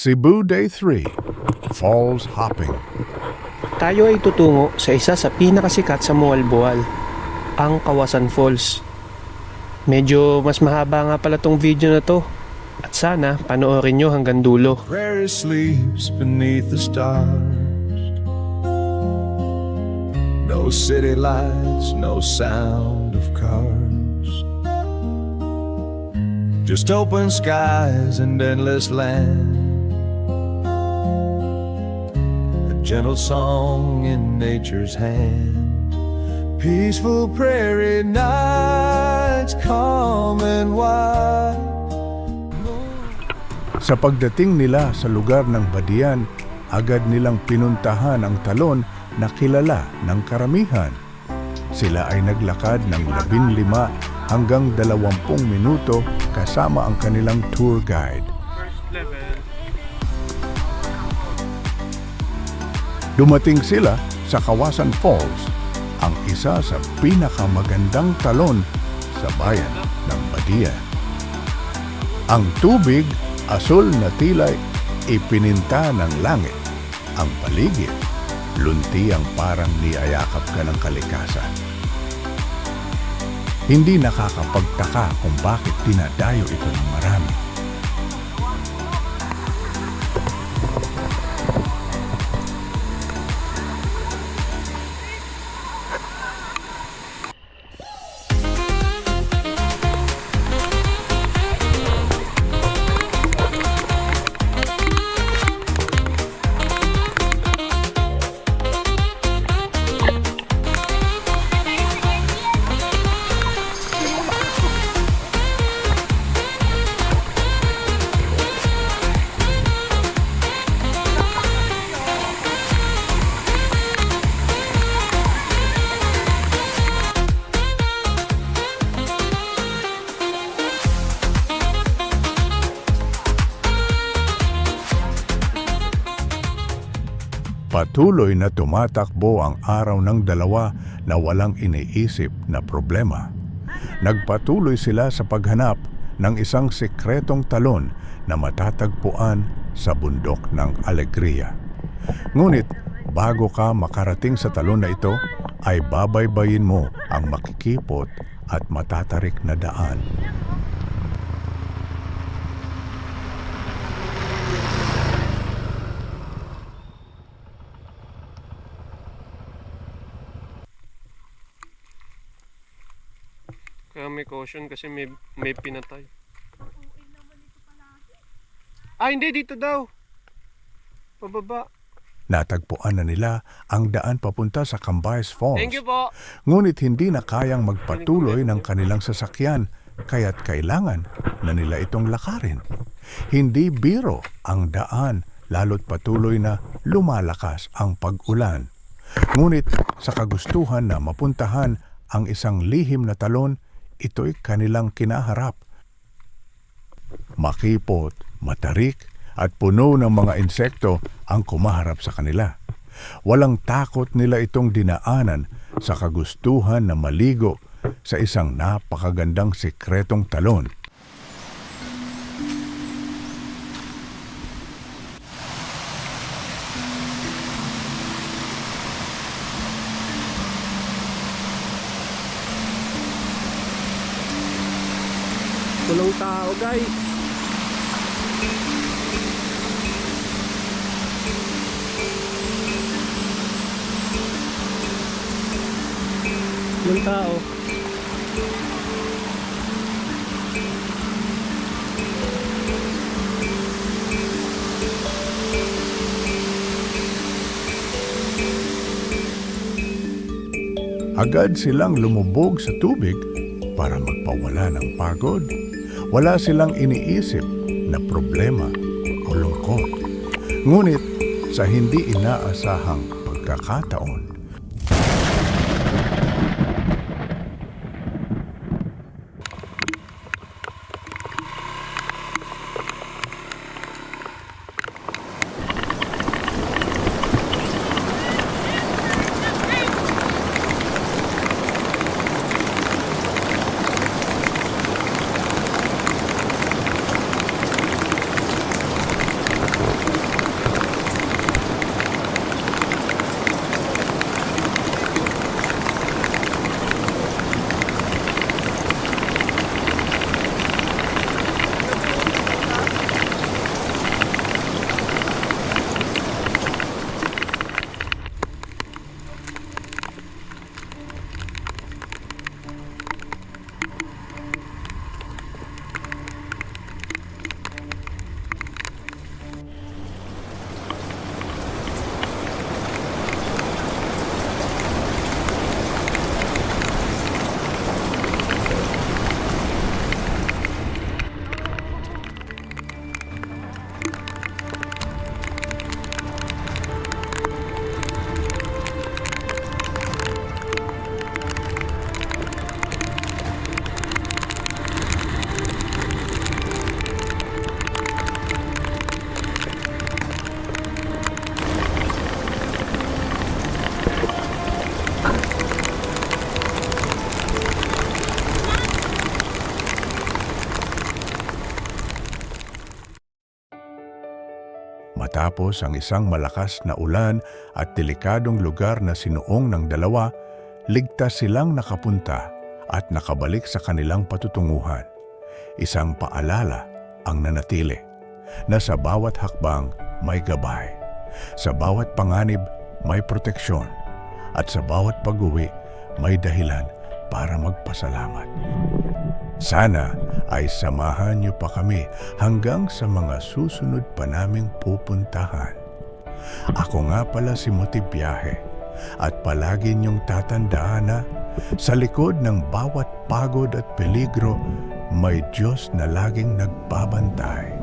Cebu Day 3 Falls Hopping Tayo ay tutungo sa isa sa pinakasikat sa Mualboal, ang Kawasan Falls. Medyo mas mahaba nga pala tong video na to. At sana panoorin nyo hanggang dulo. Prairie sleeps beneath the stars. No city lights, no sound of cars. Just open skies and endless land. Gentle song in nature's hand. Peaceful prairie nights, calm and wide. Sa pagdating nila sa lugar ng Badian, agad nilang pinuntahan ang talon na kilala ng karamihan. Sila ay naglakad ng 15 hanggang 20 minuto kasama ang kanilang tour guide. Dumating sila sa Kawasan Falls, ang isa sa pinakamagandang talon sa bayan ng Badia. Ang tubig, asul na tilay, ipininta ng langit. Ang paligid, lunti ang parang niyayakap ka ng kalikasan. Hindi nakakapagtaka kung bakit dinadayo ito ng marami. Patuloy na tumatakbo ang araw ng dalawa na walang iniisip na problema. Nagpatuloy sila sa paghanap ng isang sekretong talon na matatagpuan sa bundok ng Alegria. Ngunit bago ka makarating sa talon na ito, ay babaybayin mo ang makikipot at matatarik na daan. Kaya may caution kasi may, may pinatay. Ah, hindi. Dito daw. Pababa. Natagpuan na nila ang daan papunta sa Cambayas Falls. Thank you po. Ngunit hindi na kayang magpatuloy ng kanilang sasakyan kaya't kailangan na nila itong lakarin. Hindi biro ang daan lalo't patuloy na lumalakas ang pag-ulan. Ngunit sa kagustuhan na mapuntahan ang isang lihim na talon, ito'y kanilang kinaharap. Makipot, matarik, at puno ng mga insekto ang kumaharap sa kanila. Walang takot nila itong dinaanan sa kagustuhan na maligo sa isang napakagandang sikretong talon. Walang tao, guys. Walang tao. Agad silang lumubog sa tubig para magpawala ng pagod. Wala silang iniisip na problema o lungkot. Ngunit sa hindi inaasahang pagkakataon, Matapos ang isang malakas na ulan at delikadong lugar na sinuong ng dalawa, ligtas silang nakapunta at nakabalik sa kanilang patutunguhan. Isang paalala ang nanatili na sa bawat hakbang may gabay, sa bawat panganib may proteksyon, at sa bawat pag-uwi may dahilan para magpasalamat. Sana ay samahan niyo pa kami hanggang sa mga susunod pa naming pupuntahan. Ako nga pala si Motibiyahe at palagi niyong tatandaan na sa likod ng bawat pagod at peligro may Diyos na laging nagbabantay.